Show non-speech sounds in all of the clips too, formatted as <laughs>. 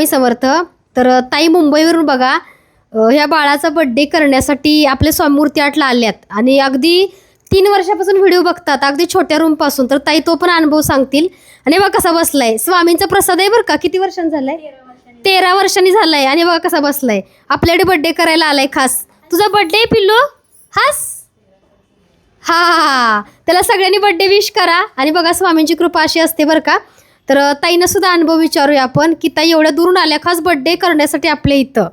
मी समर्थ. तर ताई मुंबईवरून बघा ह्या बाळाचा बड्डे करण्यासाठी आपले स्वामीमूर्ती आठला आल्यात. आणि अगदी तीन वर्षापासून व्हिडिओ बघतात अगदी छोट्या रूमपासून तर ताई तो पण अनुभव सांगतील. आणि बघा कसा बसलाय. स्वामींचा प्रसाद आहे बरं का? किती वर्षांनी झालाय? तेरा वर्षांनी झालाय. आणि बघा कसा बसलाय. आपल्याकडे बड्डे करायला आलाय खास. तुझा बड्डे पिल्लो? हास? हा हा हा. त्याला सगळ्यांनी बड्डे विश करा. आणि बघा स्वामींची कृपा अशी असते बरं का. तर ताईनं सुद्धा अनुभव विचारूया आपण की ताई एवढ्या दुरून आल्या खास बड्डे करण्यासाठी आपल्या इथं.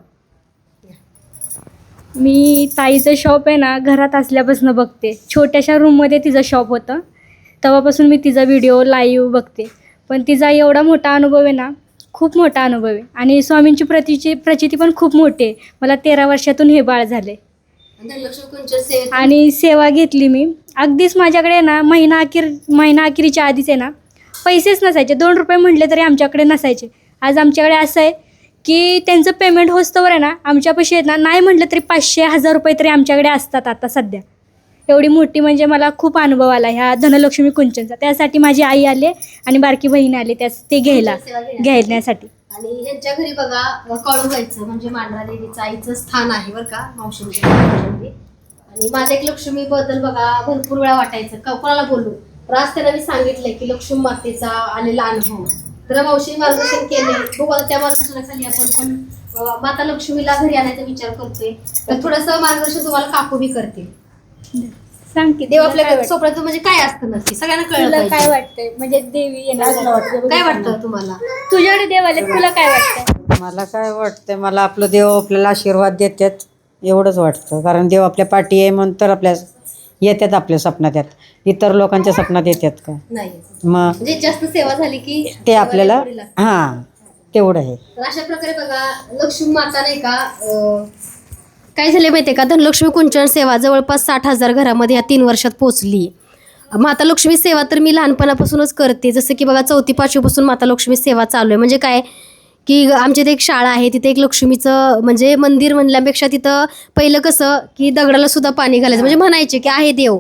मी ताईचं शॉप आहे ना घरात असल्यापासून बघते. छोट्याशा रूममध्ये तिचं शॉप होतं. तेव्हापासून मी तिचा व्हिडिओ लाईव्ह बघते. पण तिचा एवढा मोठा अनुभव आहे ना खूप मोठा अनुभव आहे. आणि स्वामींची प्रतीची प्रचिती पण खूप मोठी आहे. मला तेरा वर्षातून हे बाळ झाले आणि सेवा घेतली मी. अगदीच माझ्याकडे ना महिना अखेर महिना अखेरीच्या आधीच आहे ना पैसेच नसायचे. दोन रुपये म्हटले तरी आमच्याकडे नसायचे. आज आमच्याकडे असं आहे की त्यांचं पेमेंट होस्तवर आहे ना आमच्यापाशी आहेत ना नाही म्हटलं तरी पाचशे हजार रुपये तरी आमच्याकडे असतात आता सध्या. एवढी मोठी म्हणजे मला खूप अनुभव आला ह्या धनलक्ष्मी कुंचनचा. त्यासाठी माझी आई आले आणि बारकी बहीण आली त्यास ते घ्यायला घेण्यासाठी. आणि ह्यांच्या घरी बघा कळू जायचं म्हणजे मांढरा देवीचं आईचं स्थान आहे बरं का. आणि माझ्या एक लक्ष्मी बद्दल बघा भरपूर वेळा वाटायचं. कोणाला बोलू? तर आज त्यांना मी सांगितलंय की लक्ष्मी मातेचा आलेला अनुभव. तर मावशी मार्गदर्शन केले बघू आता त्या मार्गदर्शनाखाली आपण पण माता लक्ष्मीला घरी आणायचा विचार करतोय. तर थोडंसं मार्गदर्शन तुम्हाला काकू बी करते सांग की देव आपल्या? स्वप्नात म्हणजे काय असतं नक्की? सगळ्यांना कळलं काय. वाटतंय? म्हणजे देवी येणार काय वाटतं? तुम्हाला? तुझ्याकडे देव आले तुला काय वाटतं मला काय वाटतं मला आपलं देव आपल्याला आशीर्वाद देतात एवढंच वाटतं. कारण देव आपल्या पाठी आहे म्हणून तर आपल्या येतात आपल्या स्वप्नात. येत इतर लोकांच्या स्वप्नात येतात का? नाही. मग म्हणजे जास्त सेवा झाली की ते आपल्याला लागते. हां तेवढं आहे. तर अशा प्रकारे बघा लक्ष्मी माता नाही का अं, काय झाले माहितीये का? धनलक्ष्मी कुंचन सेवा जवळपास साठ हजार घरामध्ये या तीन वर्षात पोहोचली. माता लक्ष्मी सेवा तर मी लहानपणापासूनच करते. जसं की बघा चौथी पाचवीपासून माता लक्ष्मी सेवा चालू आहे. म्हणजे काय? की आमच्या इथे एक शाळा आहे तिथे एक लक्ष्मीचं म्हणजे मंदिर म्हणल्यापेक्षा तिथं पहिलं कसं की दगडाला सुद्धा पाणी घालायचं. म्हणजे म्हणायचे की आहे देव.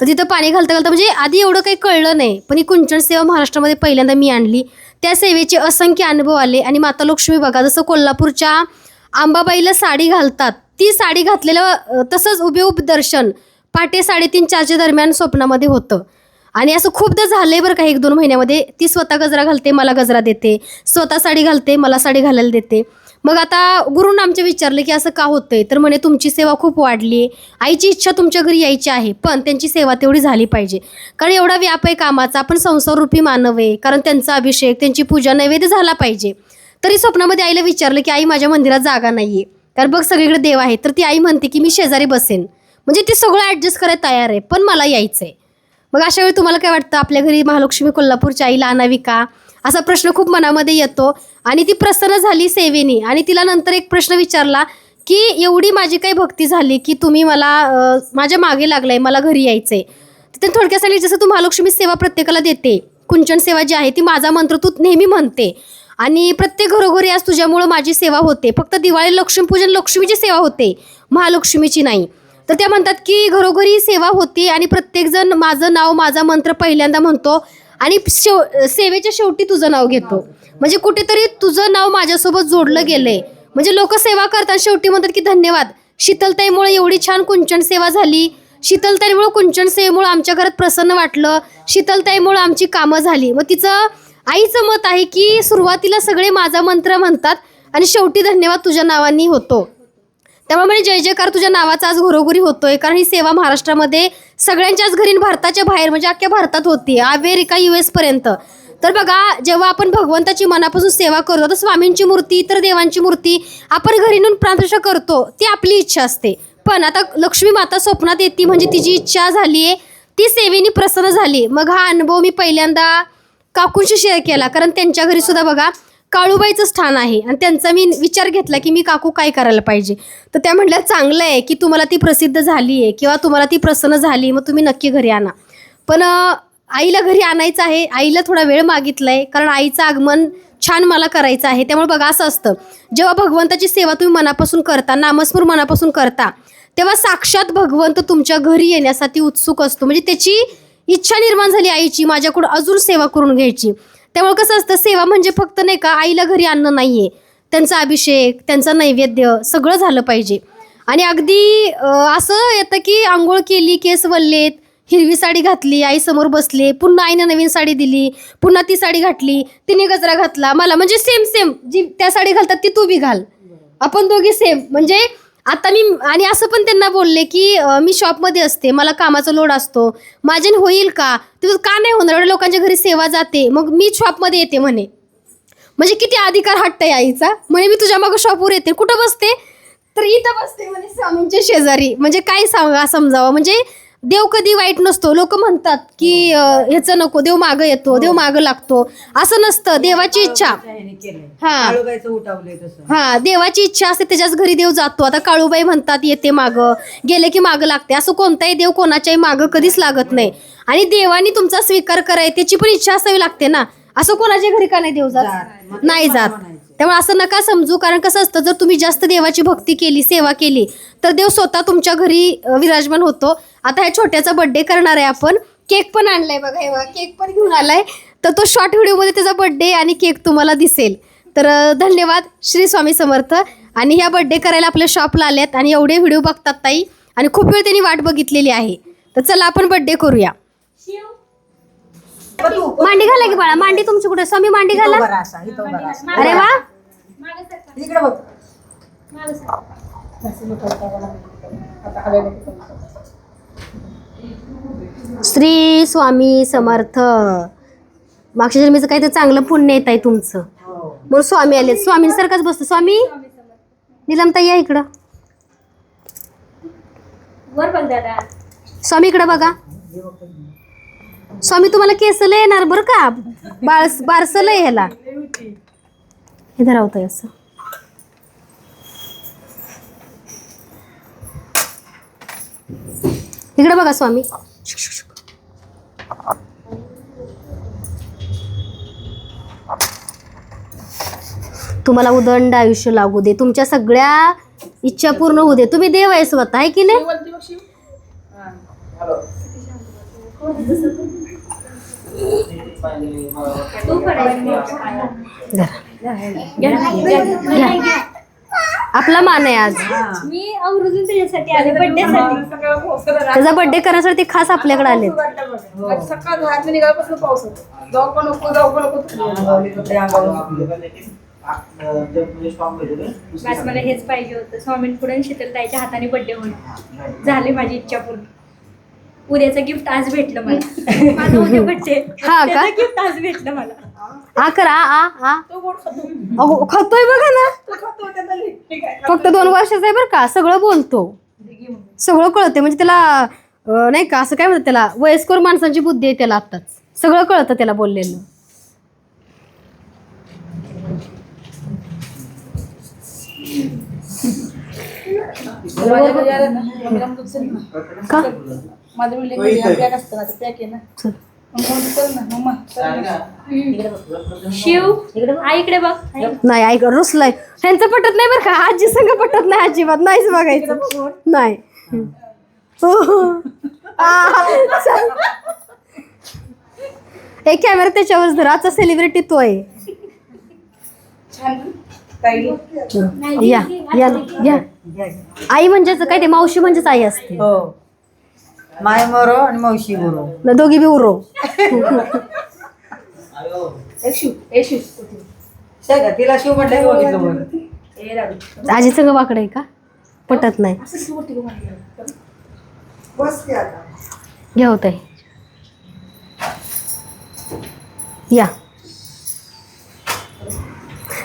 तर तिथं पाणी घालता घालता म्हणजे आधी एवढं काही कळलं नाही. पण ही कुंचन सेवा महाराष्ट्रामध्ये पहिल्यांदा मी आणली. त्या सेवेचे असंख्य अनुभव आले आणि माता लक्ष्मी बघा जसं कोल्हापूरच्या आंबाबाईला साडी घालतात. ती साडी घातलेलं तसंच उभेउभ दर्शन पहाटे साडेतीन चारच्या दरम्यान स्वप्नामध्ये होतं. आणि असं खूपदा झालंय बरं का एक दोन महिन्यामध्ये. ती स्वतः गजरा घालते मला गजरा देते. स्वतः साडी घालते मला साडी घालायला देते. मग आता गुरुनं आमच्या विचारलं की असं का होतंय? तर म्हणे तुमची सेवा खूप वाढली आईची इच्छा तुमच्या घरी यायची आहे पण त्यांची सेवा तेवढी झाली पाहिजे. कारण एवढा व्याप आहे कामाचा आपण संसाररूपी मानव आहे. कारण त्यांचा अभिषेक त्यांची पूजा नैवेद्य झाला पाहिजे. तरी स्वप्नामध्ये आईला विचारलं की आई माझ्या मंदिरात जागा नाही आहे कारण बघ सगळीकडे देव आहे. तर ती आई म्हणते की मी शेजारी बसेन. म्हणजे ती सगळं ॲडजस्ट करायला तयार आहे पण मला यायचं आहे मग अशा वेळी तुम्हाला काय वाटतं? आपल्या घरी महालक्ष्मी कोल्हापूरच्या आईला आणावी का असा प्रश्न खूप मनामध्ये येतो. आणि ती प्रसन्न झाली सेवेनी. आणि तिला नंतर एक प्रश्न विचारला की एवढी माझी काही भक्ती झाली की तुम्ही मला माझ्या मागे लागलाय मला घरी यायचंय. तिथे थोडक्यात सांगितलं जसं तू महालक्ष्मी सेवा प्रत्येकाला देते कुंचन सेवा जी आहे ती माझा मंत्र तू नेहमी म्हणते. आणि प्रत्येक घरोघरी आज तुझ्यामुळं माझी सेवा होते. फक्त दिवाळी लक्ष्मीपूजन लक्ष्मीची सेवा होते महालक्ष्मीची नाही. तर त्या म्हणतात की घरोघरी सेवा होती आणि प्रत्येकजण माझं नाव माझा मंत्र पहिल्यांदा म्हणतो आणि शेव सेवेच्या शेवटी तुझं नाव घेतो. म्हणजे कुठेतरी तुझं नाव माझ्यासोबत जोडलं गेलंय. म्हणजे लोक सेवा करतात शेवटी म्हणतात की धन्यवाद. शीतलताईमुळे एवढी छान कुंचन सेवा झाली. शीतलताईमुळं कुंचन सेवेमुळं आमच्या घरात प्रसन्न वाटलं. शीतलताईमुळं आमची कामं झाली. मग तिचं आईचं मत आहे की सुरुवातीला सगळे माझा मंत्र म्हणतात आणि शेवटी धन्यवाद तुझ्या नावानी होतो. त्यामुळे म्हणजे जय जयकार तुझ्या नावाचा आज घरोघरी होतोय. कारण ही सेवा महाराष्ट्रामध्ये सगळ्यांच्याच घरी भारताच्या बाहेर म्हणजे अख्ख्या भारतात होती अमेरिका यू एस पर्यंत. तर बघा जेव्हा आपण भगवंताची मनापासून सेवा करतो तर स्वामींची मूर्ती इतर देवांची मूर्ती आपण घरी नेऊन प्राणप्रतिष्ठा करतो ती आपली इच्छा असते. पण आता लक्ष्मी माता स्वप्नात येते म्हणजे तिची इच्छा झाली आहे ती सेवेनी प्रसन्न झाली मग हा अनुभव मी पहिल्यांदा काकूंशी शेअर केला कारण त्यांच्या घरी सुद्धा बघा काळूबाईचं स्थान आहे. आणि त्यांचा मी विचार घेतला की मी काकू काय करायला पाहिजे? तर त्या म्हटल्या चांगलं आहे की तुम्हाला ती प्रसिद्ध झाली आहे किंवा तुम्हाला ती प्रसन्न झाली मग तुम्ही नक्की घरी आणा. पण आईला घरी आणायचं आहे. आईला थोडा वेळ मागितला आहे कारण आईचं आगमन छान मला करायचं आहे. त्यामुळे बघा असं असतं. जेव्हा भगवंताची सेवा तुम्ही मनापासून करता नामस्मर मनापासून करता तेव्हा साक्षात भगवंत तुमच्या घरी येण्यासाठी उत्सुक असतो. म्हणजे त्याची इच्छा निर्माण झाली आईची माझ्याकडून अजून सेवा करून घ्यायची. त्यामुळे कसं असतं सेवा म्हणजे फक्त नाही का आईला घरी आणणं नाहीये. त्यांचा अभिषेक त्यांचा नैवेद्य सगळं झालं पाहिजे. आणि अगदी असं येतं की आंघोळ केली केस वल्लेत हिरवी साडी घातली आई समोर बसले पुन्हा आईने नवीन साडी दिली पुन्हा ती साडी घातली तिने गजरा घातला मला म्हणजे सेम सेम जी त्या साडी घालतात ती तू बी घाल. आपण दोघी सेम म्हणजे आता मी आणि असं पण त्यांना बोलले की अं, मी शॉपमध्ये असते मला कामाचा लोड असतो. माझ्याने होईल का? तुझं का नाही होणार? एवढ्या लोकांच्या घरी सेवा जाते. मग मी शॉपमध्ये येते म्हणे. म्हणजे किती अधिकार हट्ट आहे आईचा? म्हणे मी तुझ्या मागं शॉपवर येते. कुठं बसते? तर इथं बसते म्हणे स्वामींच्या शेजारी. म्हणजे काय सांगा समजावं? म्हणजे देव कधी वाईट नसतो. लोक म्हणतात की अं, ह्याचं नको देव मागं येतो देव मागं लागतो. असं नसतं. देवाची इच्छा. हा. काळूबाईचं उठावलंय तसं. हा देवाची इच्छा असते त्याच्याच घरी देव जातो. आता काळूबाई म्हणतात येते मागं. गेले की मागं लागते. असं कोणताही देव कोणाच्याही मागं कधीच लागत नाही. आणि देवानी तुमचा स्वीकार कराय त्याची पण इच्छा असावी लागते ना. असं कोणाच्या घरी का नाही देव जात? नाही जात. त्यामुळे असं नका समजू कारण कसं असतं जर तुम्ही जास्त देवाची भक्ती केली सेवा केली तर देव स्वतः तुमच्या घरी विराजमान होतो. आता ह्या छोट्याचा बर्थडे करणार आहे आपण. केक पण आणलाय बघा हे केक पण घेऊन आलाय. तर तो शॉर्ट व्हिडिओमध्ये त्याचा बर्थडे आणि केक तुम्हाला दिसेल. तर धन्यवाद श्री स्वामी समर्थ. आणि ह्या बर्थडे करायला आपल्या शॉपला आल्यात आणि एवढे व्हिडिओ बघतात ताई. आणि खूप वेळ त्यांनी वाट बघितलेली आहे. तर चला आपण बर्थडे करूया. मांडी घाला की बाळा मांडी तुमची कुठे? स्वामी मांडी घाला. अरे वा. इकडे बघ. श्री स्वामी समर्थ. मागच्या जन्मीचं काहीतरी चांगलं पुण्य येत आहे तुमचं. म्हणून स्वामी आले स्वामींसारखाच बसतो. स्वामी निलमताई या इकडं. वर बघ दादा. स्वामी इकडं बघा. स्वामी तुम्हाला केसला येणार बरं का? बाळ बारसलं ह्याला. हे धरावतंय असं. इकडे बघा स्वामी. तुम्हाला उदंड आयुष्य लागू दे. तुमच्या सगळ्या इच्छा पूर्ण होऊ दे. तुम्ही देव आहे स्वतः आहे की नाही. आपला मान आहे आज. मी अवरुजून त्याच्यासाठी आले बर्थडेसाठी त्याचा बर्थडे करण्यासाठी खास आपल्याकडे आले सकाळ घरातून निघाल्यापासून पाऊस होतो. जाऊ पण नको जाऊ पण नको. बस मला हेच पाहिजे होतं. स्वामींपुढे शीतलताईच्या हाताने बर्थडे होईल. झाली माझी इच्छा पूर्ण. उद्याचं गिफ्ट आज भेटलं मला. <laughs> माझं उद्या हा का? गिफ्ट आज भेटलं मला. आ करा आ आ अहो, खातोय बघा ना. तो खातो त्याचा लिह. ठीक आहे. फक्त दोन वर्षाचा आहे बरं का सगळं बोलतो. सगळं कळते म्हणजे त्याला अं, नाही का असं काय म्हणतात त्याला वयस्कर माणसांची बुद्धी आहे त्याला आत्ताच. सगळं कळतं त्याला बोललेलं. का? माझं बिल्डिंगमध्ये पॅक असतं ना पॅक आहे ना. चल. मग म्हणतो, चल ना मम्मा चल ना. शिव आईकडे बघ. नाही ऐक रुसलाय. त्यांचं पटत नाही बरं का. आजी संग पटत नाही अजिबात. नाहीच बघायचं. नाही. हो, हो. आ, चल. एक कॅमेरा त्याच्यावर धर. आजचा सेलिब्रिटी तो आहे. छान. ताई. या. या. या. आई म्हणजेच काय ते? मावशी म्हणजेच आई असते. हो. माय मोरो आणि मावशी मोरो न दोघी बी उरो. तिला शिव म्हटलं की बघितलं बघ. ए राजू. आजी संग वाकडं आहे का? पटत नाही. असं शिव. घ्या होत आहे या.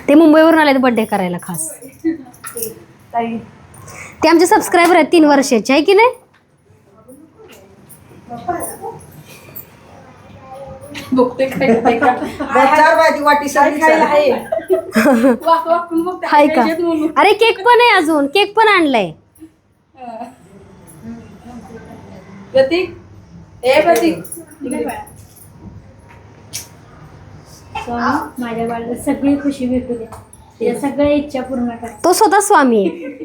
ते मुंबईवरून आले बर्थडे करायला खास. ते आमचे सबस्क्रायबर आहेत तीन वर्षाचे आहे की नाही? बघते <laughs> चार वाटी. आहे <laughs> हाय का. अरे केक पण आहे अजून. केक पण आणलाय. प्रतीक? ए प्रतीक. स्वामी माझ्या बाळाला सगळी खुशी भेटू द्या सगळ्या इच्छा पूर्ण कर. तो स्वतः स्वामी आहे.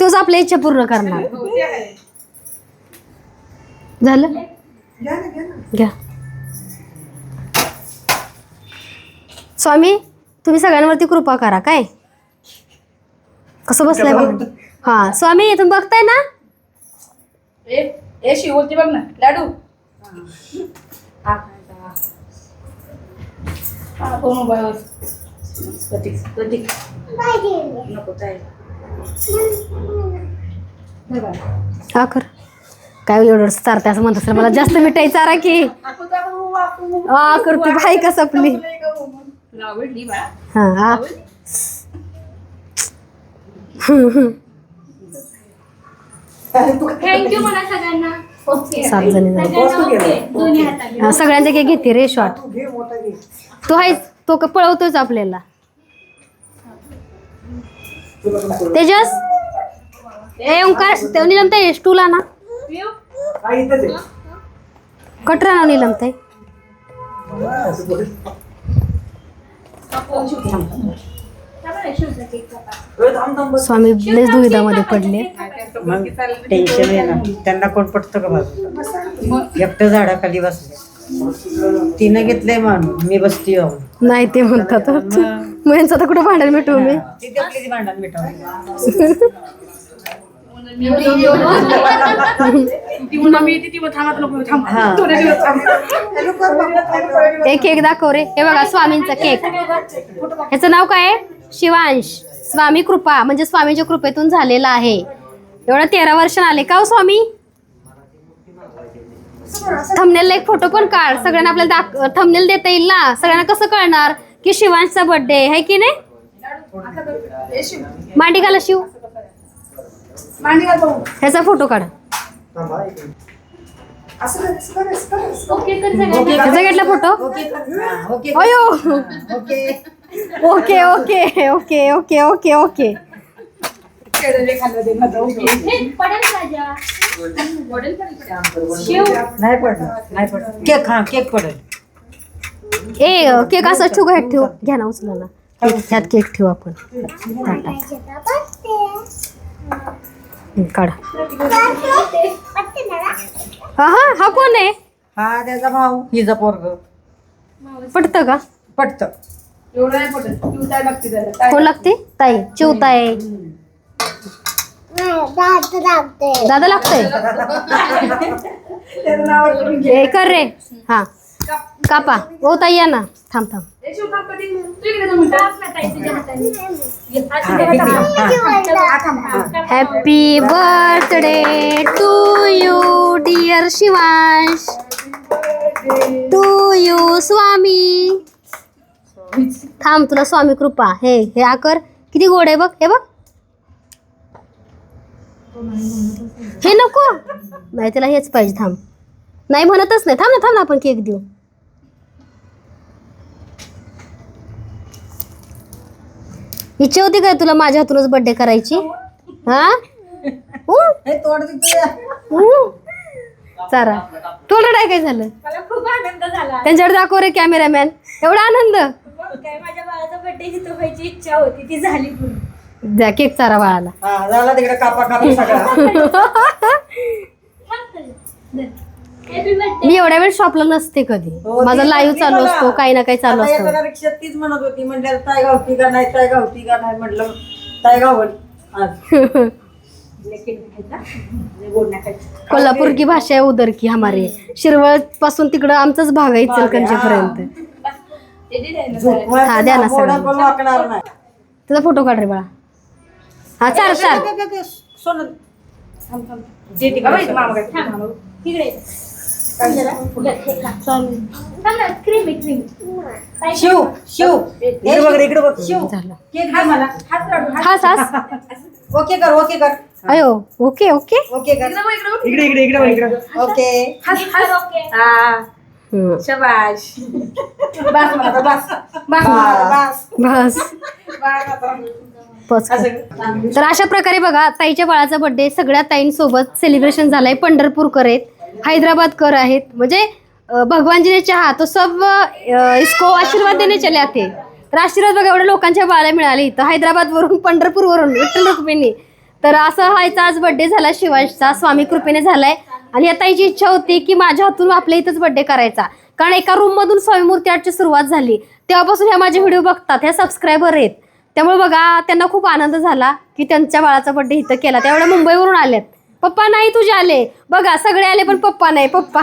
तोच आपल्या इच्छा पूर्ण करणार. हो. झालं? घ्या स्वामी तुम्ही सगळ्यांवरती कृपा करा काय? कसं बसलाय बघा. हा स्वामी तुम्ही बघताय ना? ए शिवती बघ ना लाडू. हा. काय एवढं चारते असं म्हणत असेल मला जास्त मिठाई चारा की. हा करते भाई का सपली. हा थँक्यू सगळ्यांना. सात जणी सगळ्यांचे काही घेते रे शॉट तो आहेच तो का पळवतोच आपल्याला. तेजस? ए ओंकार ते निलमताई स्टूल कटरा ना निलमताई स्वामी लयच दुविधामध्ये पडले. मग टेन्शन आहे ना. त्यांना कोण पटतं का बाजूला एकटं झाडाखाली बसले. तिनं घेतलंय माणूस मी बसती आहो नाही ते म्हणतात. मग? यांचं तर कुठं भांडण मिटवू मी? ती ती भांडण मिटवली <laughs> हा. एक केक दाखव रे हे बघा स्वामींचा केक. ह्याचं नाव काय आहे? शिवांश. स्वामी कृपा म्हणजे स्वामीच्या कृपेतून झालेला आहे. एवढा तेरा वर्षांनी आले का हो स्वामी? थंबनेलला एक फोटो पण काढ. सगळ्यांना आपल्याला दाख थंबनेल देता येईल ना. सगळ्यांना कसं कळणार की शिवांशचा बर्थडे आहे की नाही? मांडी घाला शिव. ह्याचा फोटो काढ असं कर, असं कर, असं कर, असं कर. ओके तर सगळ्यांना ह्याचा घेतला फोटो ओके अयो okay okay okay okay okay okay okay केळं खाल्लं ते माझं, ओके. हे पडेल राजा शिव नाही पडलं नाही पडलं केक हा केक पडेल ए केक असं ठेवू का ह्यात ठेवू घ्या ना उचला ना ह्यात केक ठेवू आपण ताटात. हं, काढा. हा हा हा कोण आहे? हा त्याचा भाऊ हिचा पोरग. पटतं का? पटतं. एवढं नाही पटत. तू काय लागते त्याला. कोण लागते? ताई. चिवताय. दादा लागतंय. त्याचं नाव ए कर रे. हा. कापा. ओ ताई या ना. थांब थांब. Happy birthday to you dear Shivansh to you Swami थांब तुला स्वामी कृपा. हे हे आकर. किती गोड आहे बघ हे बघ. हे नको. नाही त्याला हेच पाहिजे थांब. नाही म्हणतच नाही. थांब ना थांब ना आपण केक देऊ. इच्छा होती काय तुला माझ्या हातूनच बर्थडे करायची? हा? तुझ्या. ऊ. चारा तोंड काय काय झालं? मला खूप आनंद झाला. त्यांच्याकडे दाखव रे कॅमेरामॅन एवढा आनंद? मग काय माझ्या बाळाचा बर्थडे जिथं व्हायची इच्छा होती ती झाली पूर्ण. द्या केक चारा बाळाला. हा झाला तिकडे कापा कापा सगळा <laughs> मी एवढ्या वेळ शॉपला नसते कधी. हो, माझा लाईव्ह म्हणली चालू मला. असतो काही ना काही चालू आता असतं. रिक्षात तीच म्हणत होती म्हणल्या ताय गावती का नाही ताय गावती का नाही? म्हटलं ताय गावल आज. <laughs> कोल्हापूर की भाषा आहे उदर की हमारे. शिरवळपासून तिकडं आमचाच भाग आहे इचलकरंजीपर्यंत. हा, द्या ना सगळ्यांना. पण वाकणार नाही. तुझा फोटो काढ रे बाळा. हा चार चार सोनं जे तिकडे मामाकडे. इकडे क्रीम आहे क्रीम शिव शिव इकडे बघ रे, इकडे बघ शिव झालं केक दे मला हात काढू, हात. हास हास ओके कर ओके कर अयो ओके ओके ओके कर इकडे इकडे. इकडे बघ, ओके हात, हात. ओके हा, हम्म. शाबाश. बस मला आता, बस. बस मला, बस. बस बस आता. बस असं कर. तर अशा प्रकारे बघा ताईच्या बाळाचा बर्थडे सगळ्या ताईंसोबत सेलिब्रेशन झालाय पंढरपूरकर आहेत हैदराबादकर आहेत. म्हणजे भगवान जी ने चाहा तो सब इसको आशीर्वाद देणे चले आते. तर आशीर्वाद बघा एवढ्या लोकांच्या बाळा मिळाली इथं. हैदराबादवरून पंढरपूरवरून विठ्ठल रुक्मिणी. तर असं व्हायचा आज बर्थडे झाला शिवाजीचा स्वामी कृपेने झालाय. आणि आता ताईची इच्छा होती की माझ्या हातून आपल्या इथंच बर्थडे करायचा. कारण एका रूममधून स्वामी मूर्ती आर्टची सुरुवात झाली. तेव्हापासून ह्या माझे व्हिडिओ बघतात ह्या सबस्क्रायबर आहेत. त्यामुळे बघा त्यांना खूप आनंद झाला की त्यांच्या बाळाचा बड्डे इथं केला. त्यावेळेला मुंबईवरून आल्यात. पप्पा नाही तुझे आले. बघा सगळे आले पण पप्पा नाही. पप्पा.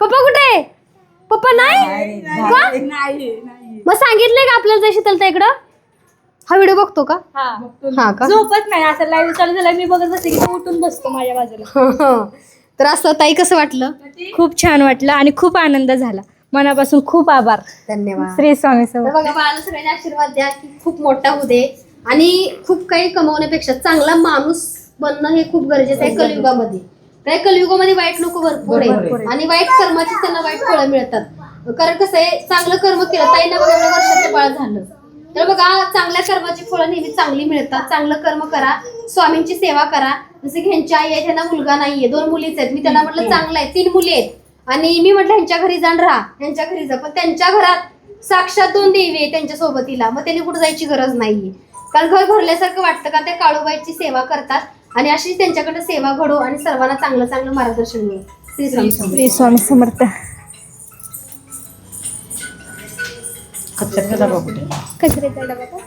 पप्पा कुठे पप्पा नाही? का? मग सांगितलंय का आपल्याला जायची तर इकडं? हा व्हिडिओ बघतो का? हा. का? झोपत नाही. असं लाईव्ह चालू झालं मी बघत बसते की तो उठून बसतो माझ्या बाजूला. तर असं ताई कसं वाटलं? खूप छान वाटलं आणि खूप आनंद झाला. मनापासून खूप आभार. धन्यवाद. श्री स्वामी तर समर्थ बघा बाळाला सगळ्यांनी आशीर्वाद द्या की खूप मोठा होऊ दे आणि खूप काही कमवण्यापेक्षा चांगला माणूस बनणं हे खूप गरजेचं आहे कलियुगामध्ये. काय कलियुगामध्ये वाईट लोक भरपूर आहेत. आणि वाईट कर्माची त्यांना वाईट फळं मिळतात. कारण कसं आहे चांगलं कर्म केलं ताईंना बघा एवढ्या वर्षाचं बाळ झालं. तर बघा चांगल्या कर्माची फळं नेहमी चांगली मिळतात. चांगलं कर्म करा स्वामींची सेवा करा. जसं की ह्यांची आई आहे त्यांना मुलगा नाहीये दोन मुलीच आहेत. मी त्यांना म्हटलं चांगलं आहे तीन मुली आहेत. आणि मी म्हटलं ह्यांच्या घरी जाण राहा ह्यांच्या घरी जा. पण त्यांच्या घरात साक्षात दोन देवी आहे त्यांच्या सोबतीला. मग त्यांनी कुठे जायची गरज नाहीये. कारण घर भरल्यासारखं वाटतं का? त्या काळूबाईची सेवा करतात. आणि अशीच त्यांच्याकडे सेवा घडो आणि सर्वांना चांगलं चांगलं मार्गदर्शन मिळो. श्री स्वामी स्वामी समर्थ. कचऱ्याचा डबा